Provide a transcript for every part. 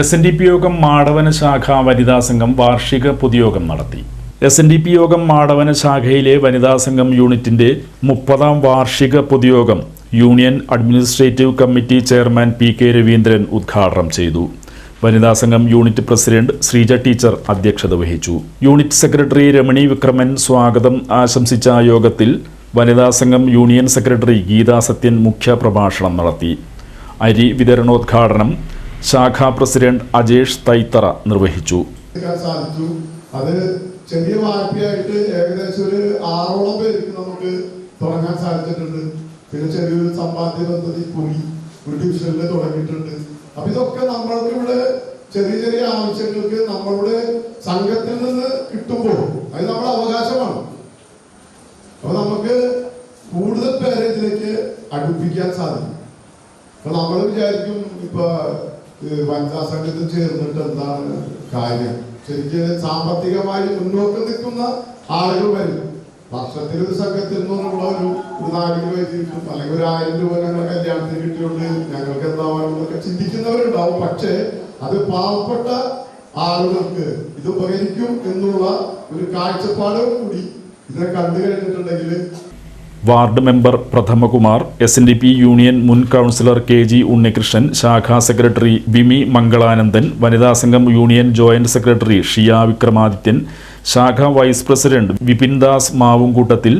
S N D P യോഗം മാടവന ശാഖ വനിതാ സംഘം വാർഷിക പൊതുയോഗം നടത്തി. എസ് എൻ ഡി പി യോഗം മാടവന ശാഖയിലെ വനിതാ സംഘം യൂണിറ്റിന്റെ മുപ്പതാം വാർഷിക പൊതുയോഗം union administrative committee chairman P K Raveendran ഉദ്ഘാടനം ചെയ്തു. വനിതാ സംഘം യൂണിറ്റ് പ്രസിഡന്റ് ശ്രീജ ടീച്ചർ അധ്യക്ഷത വഹിച്ചു. യൂണിറ്റ് സെക്രട്ടറി രമണി വിക്രമൻ സ്വാഗതം ആശംസിച്ച യോഗത്തിൽ വനിതാ സംഘം യൂണിയൻ സെക്രട്ടറി ഗീതാ സത്യൻ മുഖ്യ പ്രഭാഷണം നടത്തി. അരി വിതരണോദ്ഘാടനം ശാഖാ പ്രസിഡന്റ് അജേഷ് തൈത്തറ നിർവഹിച്ചു. സാധിച്ചു. അത് ചെറിയ വായ്പയായിട്ട് ഏകദേശം ഒരു ആറോളം പേർക്ക് നമുക്ക് തുടങ്ങാൻ സാധിച്ചിട്ടുണ്ട്. പിന്നെ ചെറിയൊരു സമ്പാദ്യ പദ്ധതി കൂടി ഒരു ഡിവിഷനിൽ തുടങ്ങിയിട്ടുണ്ട്. അപ്പൊ ഇതൊക്കെ നമ്മൾക്ക് ഇവിടെ ചെറിയ ചെറിയ ആവശ്യങ്ങൾക്ക് നമ്മളുടെ സംഘത്തിൽ നിന്ന് കിട്ടുമ്പോൾ അത് നമ്മുടെ അവകാശമാണ്. അപ്പൊ നമുക്ക് കൂടുതൽ പേരെ ഇതിലേക്ക് അടുപ്പിക്കാൻ സാധിക്കും. അപ്പൊ നമ്മൾ വിചാരിക്കും ഇപ്പൊ വനിതാ സംഘത്തിൽ ചേർന്നിട്ട് എന്താണ് കാര്യം? ശരിക്കും സാമ്പത്തികമായി മുന്നോട്ട് നിൽക്കുന്ന ആളുകൾ വരും. വർഷത്തിൽ ഒരു സംഘത്തിൽ നിന്നുള്ള ഒരു നാല് രൂപ കിട്ടും അല്ലെങ്കിൽ ഒരു ആയിരം രൂപ ഞങ്ങളുടെ കല്യാണത്തിന് കിട്ടിയുണ്ട് ഞങ്ങൾക്ക് എന്താവാണെന്നൊക്കെ ചിന്തിക്കുന്നവരുണ്ടാവും. പക്ഷേ അത് പാവപ്പെട്ട ആളുകൾക്ക് ഇത് ഉപകരിക്കും എന്നുള്ള ഒരു കാഴ്ചപ്പാടും കൂടി ഇതിനെ കണ്ടു കഴിഞ്ഞിട്ടുണ്ടെങ്കിൽ ward member Prathamakumar S N D P union മുൻ കൗൺസിലർ കെ ജി ഉണ്ണികൃഷ്ണൻ ശാഖാ സെക്രട്ടറി വിമി മംഗളാനന്ദൻ വനിതാ സംഘം union joint secretary Shiya Vikramadithyan ശാഖാ വൈസ് പ്രസിഡന്റ് വിപിൻ ദാസ് മാവുംകൂട്ടത്തിൽ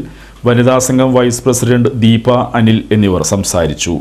വനിതാ സംഘം വൈസ് പ്രസിഡന്റ് ദീപ അനിൽ എന്നിവർ സംസാരിച്ചു.